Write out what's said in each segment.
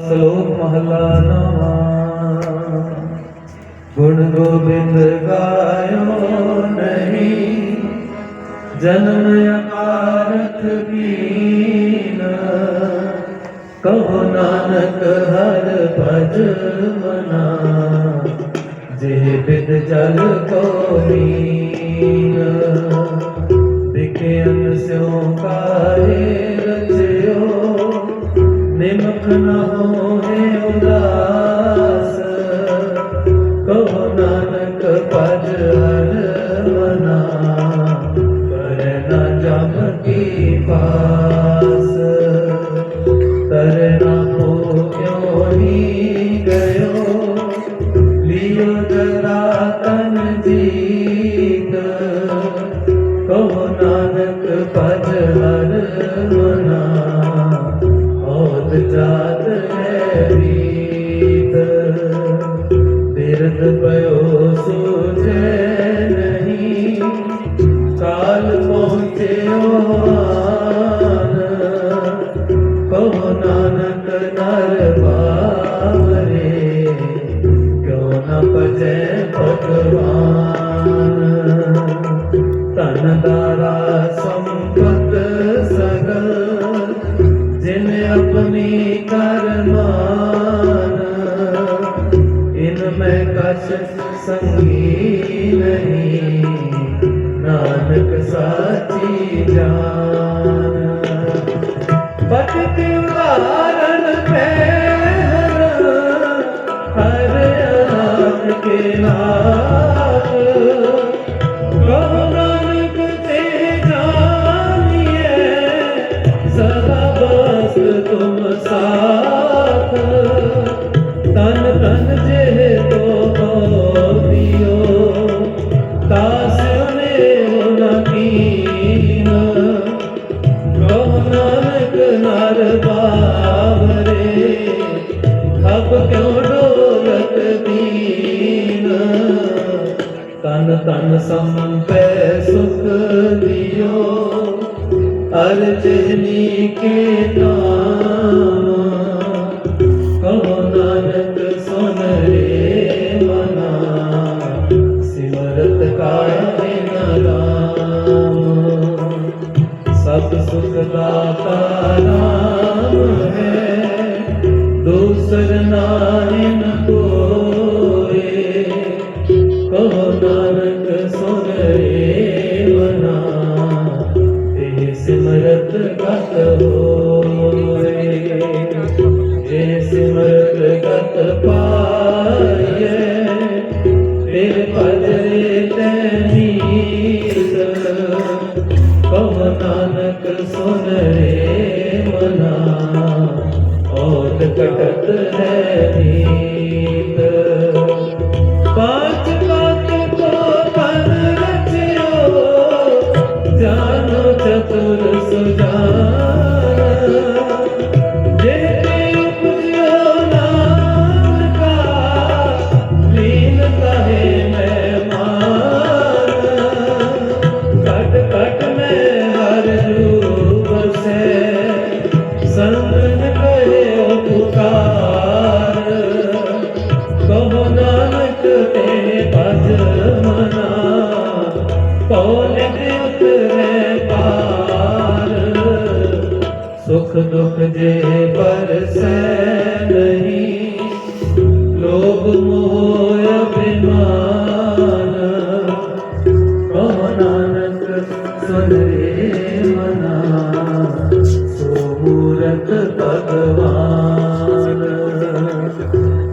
ਸ਼ਲੋਕ ਮਹਲਾ ਨਵਾਂ। ਗੁਣ ਗੋਬਿੰਦ ਗਾਇਓ ਨਹੀਂ, ਜਨਮ ਅਕਾਰਥ ਕੀਨ। ਕਹੋ ਨਾਨਕ ਹਰ ਭਜ ਮਨਾ, ਜੇ ਬਿਦ ਜਲ ਕੋ ਲੀਨ ਵਿਖਿਆਨ ਸਿਉ ਕਾਹੇ ਨਿਮਖ ਨ ਹੋਏ ਉਦਾਸ। ਕਹੋ ਨਾਨਕ ਪਦ ਹਰ ਮਨਾ। ਪਰ ਨ ਜਮ ਕੀ ਪਾਸ ਜਾਤ ਹੈ ਰੀਤ ਬਿਰਦ ਪਇਓ ਸੋਝੈ ਨਹੀਂ। ਕਾਲ ਪਹੁੰਚਿਓ ਆਨ। ਕਹੋ ਨਾਨਕ ਨਰ ਆਪਣੇ ਕਰਮਾਨ ਇਨ ਮੈਂ ਕਛ ਸੰਗੀ ਨਹੀਂ ਨਾਨਕ ਸਾਚੀ ਜਾਨ ਪਤਿਤ ਉਦਾਹਰਨ ਪਹਿਰ ਹਰ ਆਨ ਕੇ ਨਾਮ ਤਨ ਸੰਪੈ ਸੁਖ ਦਿਓ ਅਰ ਕੇ ਨਾਮ ਤੈਨੀਤ ਕਹੋ ਨਾਨਕ ਸੁਨ ਰੇ ਮਨਾ ਔਤ ਕਟਤ ਹੈ ਨੀਤ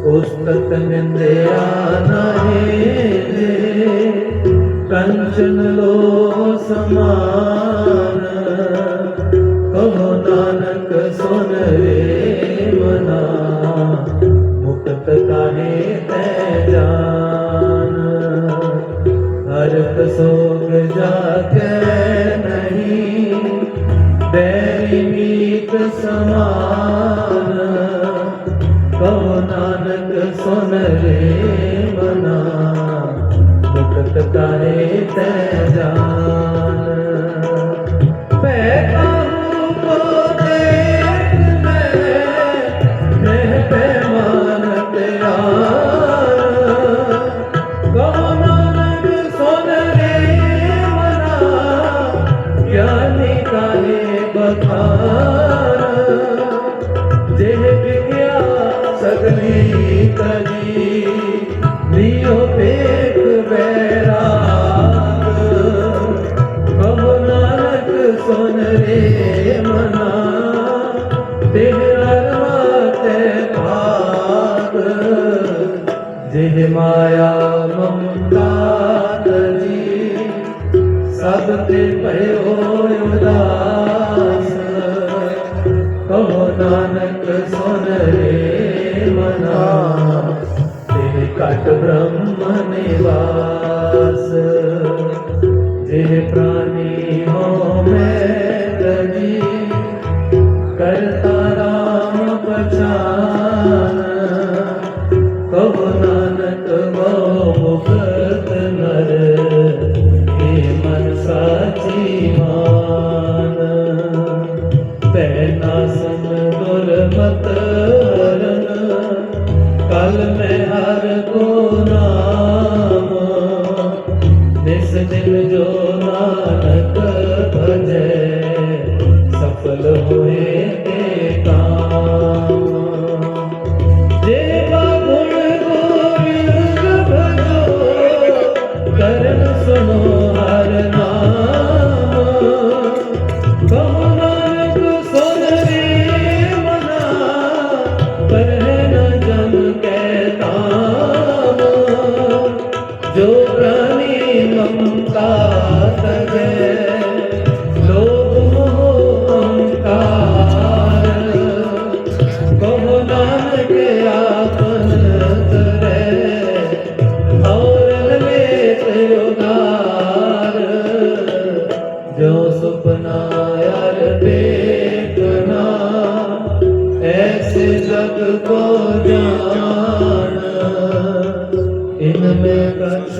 ਉਸਤਤ ਨਿੰਦਿਆ ਨਾਹੀ ਦੇ ਕੰਚਨ ਲੋ ਸਮਾਨ। ਮੁਕਤ ਕਾਹੇ ਤੈ ਜਾਨ। ਹਰਤ ਸੋਗ ਜਾਗੈ ਨਹੀਂ, ਬੈਰੀ ਮੀਤ ਸਮਾਨ। ਕਹੋ ਨਾਨਕ ਸੁਨ ਰੇ ਮਨਾ। te ಮತ ਅੰਕਾਰ ਹੈ ਲੋਭ ਮੋਹ ਅੰਕਾਰ ਬਹੁ ਨਾਨਕ ਆਪਨ ਤਰੇ ਔਰ ਲਵੇ ਤੇਰੋ ਨਾਰ ਜੋ ਸੁਪਨਾ ਯਾਰ ਦੇਖਣਾ ਐਸੇ ਜਗ ਕੋ ਜਾਨ ਇਨ ਮੈਂ ਕਛ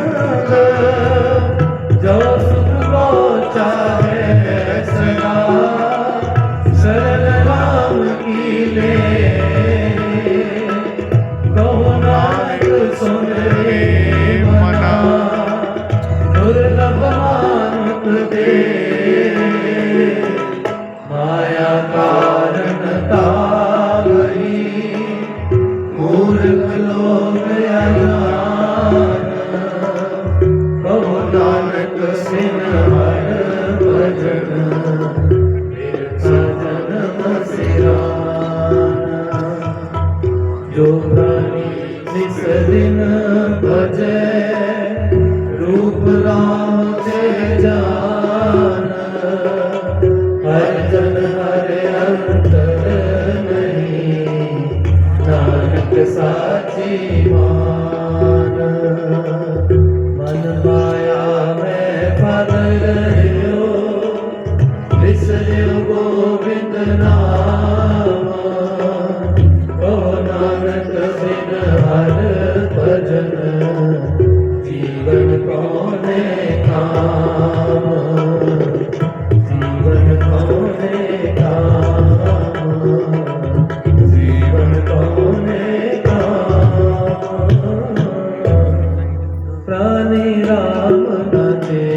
করবে ਨਾਨਕ ਸਾਚੀ ਮਾਨ, ਮਨ ਮਾਇਆ ਮੈਂ ਫਰ ਰਹਿਓ ਵਿਸਰਿਓ ਗੋਬਿੰਦ ਨਾਮ। ਕੋ ਨਾਨਕ ਬਿਨ ਹਰ